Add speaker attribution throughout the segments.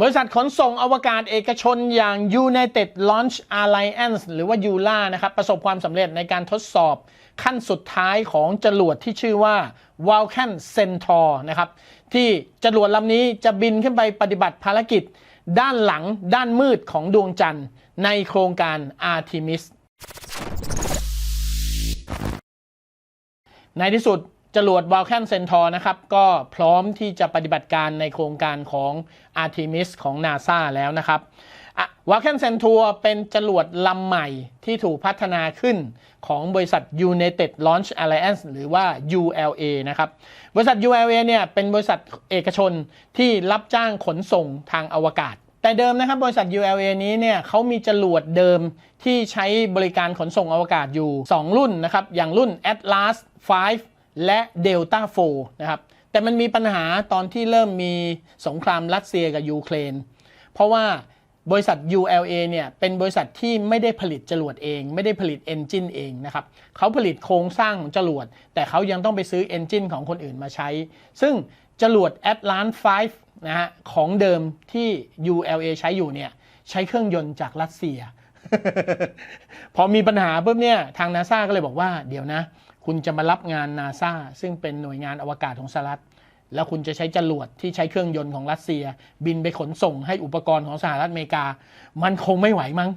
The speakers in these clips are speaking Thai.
Speaker 1: บริษัทขนส่งอวกาศเอกชนอย่าง United Launch Alliance หรือว่า ULA นะครับ ประสบความสำเร็จในการทดสอบขั้นสุดท้ายของจรวดที่ชื่อว่า Vulcan Centaur นะครับ ที่จรวดลำนี้จะบินขึ้นไปปฏิบัติภารกิจ ด้านหลังด้านมืดของดวงจันทร์ ในโครงการ Artemis ในที่สุด จรวด Vulcan Centaur นะครับ ก็พร้อมที่จะปฏิบัติการในโครงการของ Artemis ของ NASA แล้วนะครับวอะ Vulcan Centaur เป็นจรวดลำใหม่ที่ถูกพัฒนาขึ้นของบริษัท United Launch Alliance หรือว่า ULA นะครับ บริษัท ULA เนี่ยเป็นบริษัทเอกชนที่รับจ้างขนส่งทางอวกาศ แต่เดิมนะครับบริษัท ULA นี้เนี่ยเขามีจรวดเดิมที่ใช้บริการขนส่งอวกาศอยู่ 2 รุ่นนะครับ อย่างรุ่น Atlas 5 และ Delta 4นะครับ แต่มันมีปัญหาตอนที่เริ่มมีสงครามรัสเซียกับยูเครน เพราะว่าบริษัท ULA เนี่ยเป็นบริษัทที่ไม่ได้ผลิตจรวดเอง ไม่ได้ผลิตเอนจินเองนะครับเขาผลิตโครงสร้างของจรวด แต่เขายังต้องไปซื้อเอนจินของคนอื่นมาใช้ ซึ่งจรวด Atlas 5นะฮะของเดิมที่ ULA ใช้อยู่เนี่ยใช้เครื่องยนต์จากรัสเซีย พอมีปัญหาปุ๊บเนี่ยทางนาซาก็เลยบอกว่าเดี๋ยวนะ คุณจะมารับงานนาซาซึ่งเป็นหน่วยงานอวกาศของสหรัฐ แล้วคุณจะใช้จรวดที่ใช้เครื่องยนต์ของรัสเซีย บินไปขนส่งให้อุปกรณ์ของสหรัฐอเมริกา มันคงไม่ไหวมั้ง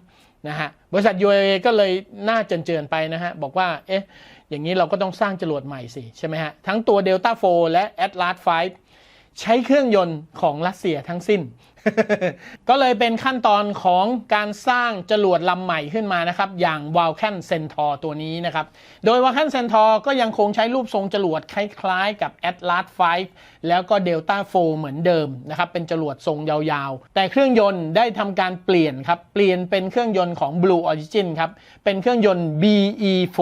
Speaker 1: นะฮะบริษัท UAA ก็เลยน่าเจินๆไปนะฮะ บอกว่าเอ๊ะอย่างนี้เราก็ต้องสร้างจรวดใหม่สิ ใช่ไหมฮะ ทั้งตัว Delta 4 และ Atlas 5 ใช้เครื่องยนต์ของรัสเซียทั้งสิ้น ก็เลยเป็นขั้นตอนของการสร้างจรวดลำใหม่ขึ้นมานะครับ อย่าง Vulcan Centaur ตัวนี้นะครับ โดย Vulcan Centaur ก็ยังคงใช้รูปทรงจรวดคล้ายๆ กับ Atlas 5 แล้วก็ Delta 4 เหมือนเดิมนะครับ เป็นจรวดทรงยาวๆ แต่เครื่องยนต์ได้ทำการเปลี่ยนครับ เปลี่ยนเป็นเครื่องยนต์ของ Blue Origin ครับ เป็นเครื่องยนต์ BE4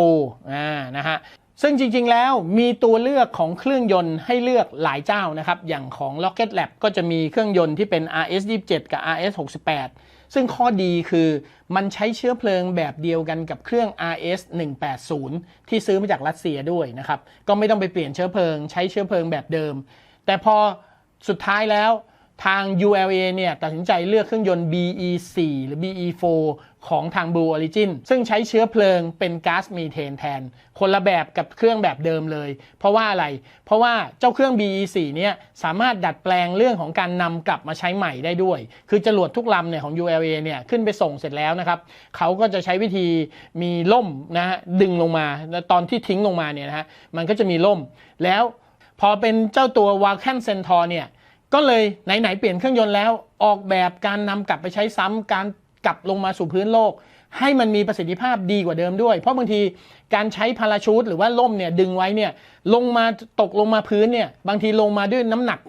Speaker 1: อ่านะฮะ ซึ่งจริงๆ แล้วมีตัวเลือกของเครื่องยนต์ให้เลือกหลายเจ้านะครับ อย่างของ Rocket Lab ก็จะมีเครื่องยนต์ที่เป็น RS27 กับ RS68 ซึ่งข้อดีคือมันใช้เชื้อเพลิงแบบเดียวกันกับเครื่อง RS180 ที่ซื้อมาจากรัสเซียด้วยนะครับ ก็ไม่ต้องไปเปลี่ยนเชื้อเพลิง ใช้เชื้อเพลิงแบบเดิม แต่พอสุดท้ายแล้วทาง ULA เนี่ยตัดสินใจเลือกเครื่องยนต์ BE4 หรือ BE4 ของทาง Blue Origin ซึ่งใช้เชื้อเพลิงเป็นก๊าซมีเทนแทน คนละแบบกับเครื่องแบบเดิมเลย เพราะว่าอะไร เพราะว่าเจ้าเครื่อง BE4 เนี่ยสามารถดัดแปลงเรื่องของการนำกลับมาใช้ใหม่ได้ด้วย คือจรวดทุกลำเนี่ยของ ULA เนี่ยขึ้นไปส่งเสร็จแล้วนะครับเขาก็จะใช้วิธีมีล่มนะฮะดึงลงมาแล้วตอนที่ทิ้งลงมาเนี่ยนะฮะมันก็จะมีล่ม แล้วพอเป็นเจ้าตัว Vulcan Centaur เนี่ยก็เลยไหนๆเปลี่ยนเครื่องยนต์แล้วออกแบบการนำกลับไปใช้ซ้ำการ กลับลงมาสู่พื้นโลก ให้มันมีประสิทธิภาพดีกว่าเดิมด้วย เพราะบางทีการใช้พาราชูตหรือว่าล่มเนี่ยดึงไว้เนี่ยลงมาตกลงมาพื้นเนี่ยบางทีลงมาด้วยน้ำหนัก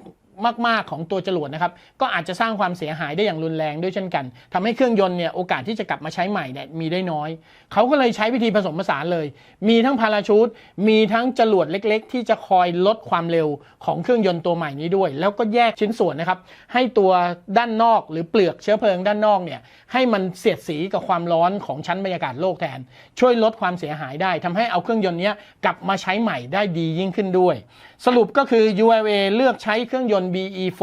Speaker 1: มาก ๆ ของตัวจรวดนะครับ ก็อาจจะสร้างความเสียหายได้อย่างรุนแรงด้วยเช่นกันทำให้เครื่องยนต์เนี่ยโอกาสที่จะกลับมาใช้ใหม่เนี่ยมีได้น้อย เขาก็เลยใช้วิธีผสมผสานเลย มีทั้งพาราชูตมีทั้งจรวดเล็ก ๆ ที่จะคอยลดความเร็วของเครื่องยนต์ตัวใหม่นี้ด้วย แล้วก็แยกชิ้นส่วนนะครับ ให้ตัวด้านนอกหรือเปลือกเชื้อเพลิงด้านนอกเนี่ยให้มันเสียดสีกับความร้อนของชั้นบรรยากาศโลกแทน ช่วยลดความเสียหายได้ทำให้เอาเครื่องยนต์เนี้ยกลับมาใช้ใหม่ได้ดียิ่งขึ้นด้วย สรุปก็คือ ULA เลือกใช้เครื่องยนต์ BE4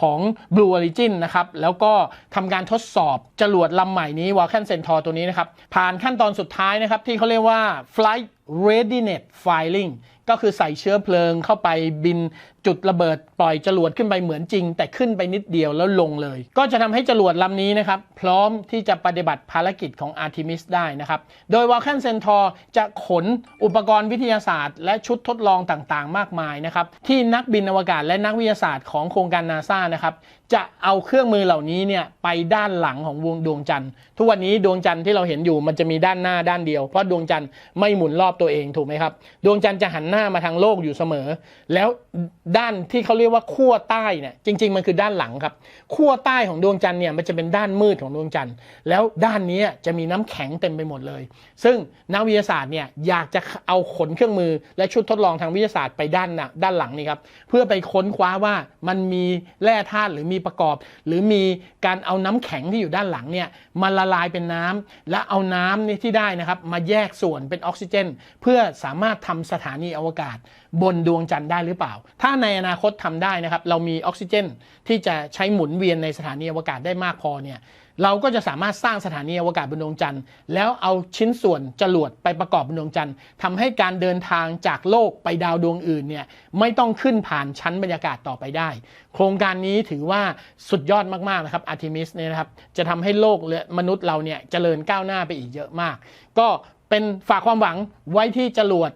Speaker 1: ของ Blue Origin นะครับ แล้วก็ทำการทดสอบจรวดลำใหม่นี้ Vulcan Centaur ตัวนี้นะครับ ผ่านขั้นตอนสุดท้ายนะครับ ที่เขาเรียกว่า Flight Readiness Filing ก็คือใส่เชื้อเพลิงเข้าไปบิน จุดระเบิดปล่อยจรวดขึ้นไปเหมือนจริง แต่ขึ้นไปนิดเดียวแล้วลงเลย ก็จะทำให้จรวดลำนี้นะครับพร้อมที่จะปฏิบัติภารกิจของ Artemis ได้นะครับโดย Vulcan Centaur จะขนอุปกรณ์วิทยาศาสตร์ และชุดทดลองต่างๆ มากมายนะครับที่นักบินอวกาศและนักวิทยาศาสตร์ของโครงการนาซานะครับจะเอาเครื่องมือเหล่านี้เนี่ยไปด้านหลังของวงดวงจันทร์ทุกวันนี้ดวงจันทร์ที่เราเห็นอยู่มันจะมีด้านหน้าด้านเดียวเพราะดวงจันทร์ไม่หมุนรอบตัวเองถูกไหมครับดวงจันทร์จะหันหน้ามาทางโลกอยู่เสมอ แล้วด้านที่เขาเรียกว่าขั้วใต้เนี่ยจริง ๆ มันคือด้านหลังครับขั้วใต้ของดวงจันทร์เนี่ยมันจะเป็นด้านมืดของดวงจันทร์ แล้วด้านนี้จะมีน้ำแข็งเต็มไปหมดเลย ซึ่งนักวิทยาศาสตร์เนี่ยอยากจะเอาขนเครื่องมือและชุดทดลองทางวิทยาศาสตร์ไปด้านน้าด้านหลังนี่ครับเพื่อไปค้นคว้าว่ามันมีแร่ธาตุหรือมีประกอบ หรือมีการเอาน้ำแข็งที่อยู่ด้านหลังเนี่ยมาละลายเป็นน้ำและเอาน้ำนี่ที่ได้นะครับมาแยกส่วนเป็นออกซิเจน เพื่อสามารถทำสถานีอวกาศบนดวงจันทร์ได้หรือเปล่า ถ้าในอนาคตทำได้นะครับ เรามีออกซิเจนที่จะใช้หมุนเวียนในสถานีอวกาศได้มากพอเนี่ยเราก็จะสามารถสร้างสถานีอวกาศบนดวงจันทร์ แล้วเอาชิ้นส่วนจรวดไปประกอบบนดวงจันทร์ทำให้การเดินทางจากโลกไปดาวดวงอื่นเนี่ยไม่ต้องขึ้นผ่านชั้นบรรยากาศต่อไปได้ โครงการนี้ถือว่าสุดยอดมากๆนะครับอาร์ทิมิสเนี่ยนะครับจะทำให้โลกและมนุษย์เราเนี่ยเจริญก้าวหน้าไปอีกเยอะมาก ก็เป็นฝากความหวังไว้ที่จรวด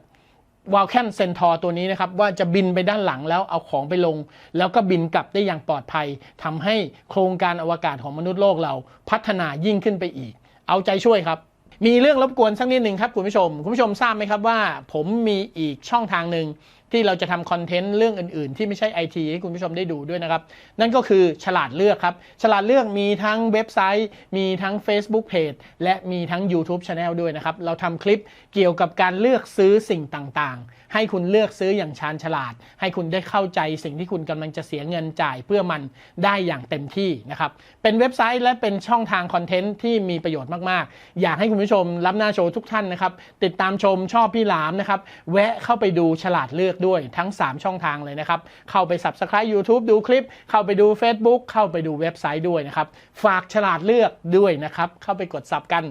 Speaker 1: วาลแคนเซนทอร์ตัวนี้นะครับ ว่าจะบินไปด้านหลังแล้วเอาของไปลง แล้วก็บินกลับได้อย่างปลอดภัยทำให้โครงการอวกาศของมนุษย์โลกเราพัฒนายิ่งขึ้นไปอีก เอาใจช่วยครับ มีเรื่องรบกวนสักนิดหนึ่งครับคุณผู้ชม คุณผู้ชมทราบไหมครับว่า ผมมีอีกช่องทางหนึ่ง ที่เราจะทำคอนเทนต์เรื่องอื่นๆ ที่ไม่ใช่ไอทีให้คุณผู้ชมได้ดูด้วยนะครับ นั่นก็คือฉลาดเลือกครับ ฉลาดเลือกมีทั้งเว็บไซต์ มีทั้ง Facebook Page และมีทั้ง YouTube Channel ด้วยนะครับ เราทำคลิปเกี่ยวกับการเลือกซื้อสิ่งต่างๆ ให้คุณเลือกซื้ออย่างชาญฉลาด ให้คุณได้เข้าใจสิ่งที่คุณกำลังจะเสียเงินจ่ายเพื่อมันได้อย่างเต็มที่นะครับ เป็นเว็บไซต์และเป็นช่องทางคอนเทนต์ที่มีประโยชน์มากๆ อยากให้คุณผู้ชมรับหน้าโชว์ทุกท่านนะครับ ติดตามชมชอบพี่หลามนะครับ แวะเข้าไปดูฉลาดเลือกด้วยทั้ง 3 ช่องทางเลยนะครับ เข้าไป Subscribe YouTube ดูคลิป เข้าไปดู Facebook เข้าไปดูเว็บไซต์ด้วยนะครับ ฝากฉลาดเลือกด้วยนะครับ เข้าไปกดซับกัน